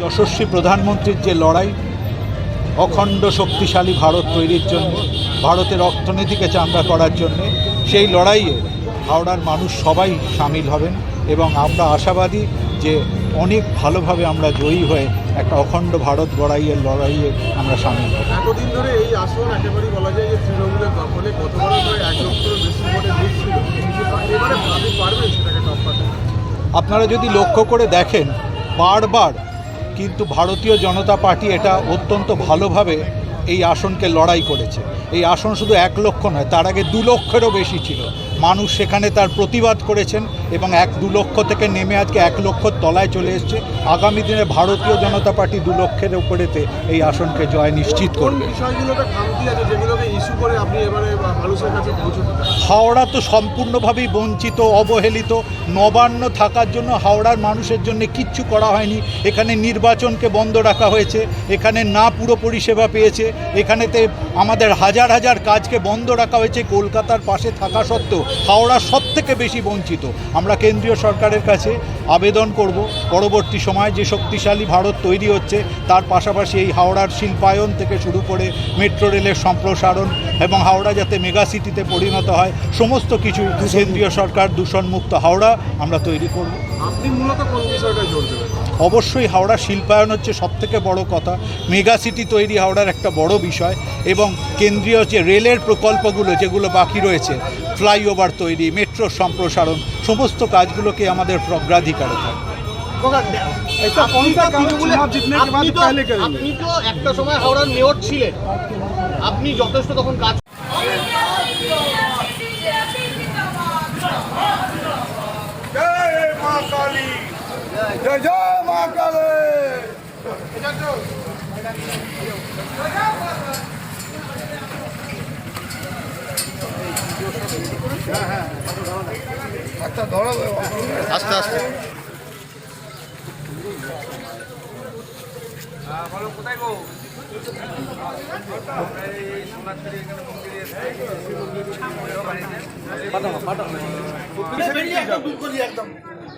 যশস্বী প্রধানমন্ত্রীর যে লড়াই অখণ্ড শক্তিশালী ভারত তৈরির জন্য ভারতের অর্থনীতিকে চাঙ্গা করার জন্য সেই লড়াইয়ে হাওড়ার মানুষ সবাই সামিল হবেন এবং আমরা আশাবাদী যে অনেক ভালোভাবে আমরা জয়ী হয়ে একটা অখণ্ড ভারত গড়াইয়ের লড়াইয়ে আমরা সামিল হব। এতদিন ধরে এই আসন একেবারেই বলা যায় যে তৃণমূলের দখলে গতবার প্রায় এক লক্ষেরও বেশি ভোটে জিত এবারে পারবেন সেটাকে টপ্পাতে? আপনারা যদি লক্ষ্য করে দেখেন বারবার কিন্তু ভারতীয় জনতা পার্টি এটা অত্যন্ত ভালোভাবে এই আসনকে লড়াই করেছে। এই আসন শুধু এক লক্ষ নয়, তার আগে দু লক্ষেরও বেশি ছিল। মানুষ সেখানে তার প্রতিবাদ করেছেন এবং এক দু লক্ষ থেকে নেমে আজকে এক লক্ষ তলায় চলে এসছে। আগামী দিনে ভারতীয় জনতা পার্টি দু লক্ষের উপরেতে এই আসনকে জয় নিশ্চিত করবে। হাওড়া তো সম্পূর্ণভাবেই বঞ্চিত অবহেলিত নবান্ন থাকার জন্য হাওড়ার মানুষের জন্য কিচ্ছু করা হয়নি। এখানে নির্বাচনকে বন্ধ রাখা হয়েছে এখানে না পুরো পরিষেবা পেয়েছে এখানেতে আমাদের হাজার হাজার কাজকে বন্ধ রাখা হয়েছে কলকাতার পাশে থাকা সত্ত্বেও। হাওড়া সব থেকে বেশি বঞ্চিত। আমরা কেন্দ্রীয় সরকারের কাছে আবেদন করব। পরবর্তী সময় যে শক্তিশালী ভারত তৈরি হচ্ছে তার পাশাপাশি এই হাওড়ার শিল্পায়ন থেকে শুরু করে মেট্রো রেলের সম্প্রসারণ এবং হাওড়া যাতে মেগা সিটিতে পরিণত হয় সমস্ত কিছু কেন্দ্রীয় সরকার দূষণমুক্ত হাওড়া আমরা তৈরি করব। অবশ্যই হাওড়া শিল্পায়ন হচ্ছে সবথেকে বড় কথা। মেগা সিটি তৈরি হাওড়ার একটা বড় বিষয় এবং কেন্দ্রীয় যে রেলের প্রকল্পগুলো যেগুলো বাকি রয়েছে ফ্লাইওভার তৈরি মেট্রো সম্প্রসারণ সমস্ত কাজগুলোকে আমাদের অগ্রাধিকার আচ্ছা, আপনি একটা সময় হাওড়ার মেয়র ছিলেন। আপনি যথেষ্ট তখন কাজ জয় জয় মা কালে। আচ্ছা ধরো আস্তে আস্তে। বলো কোথায় গো? পাঠানো পাঠানো একদম।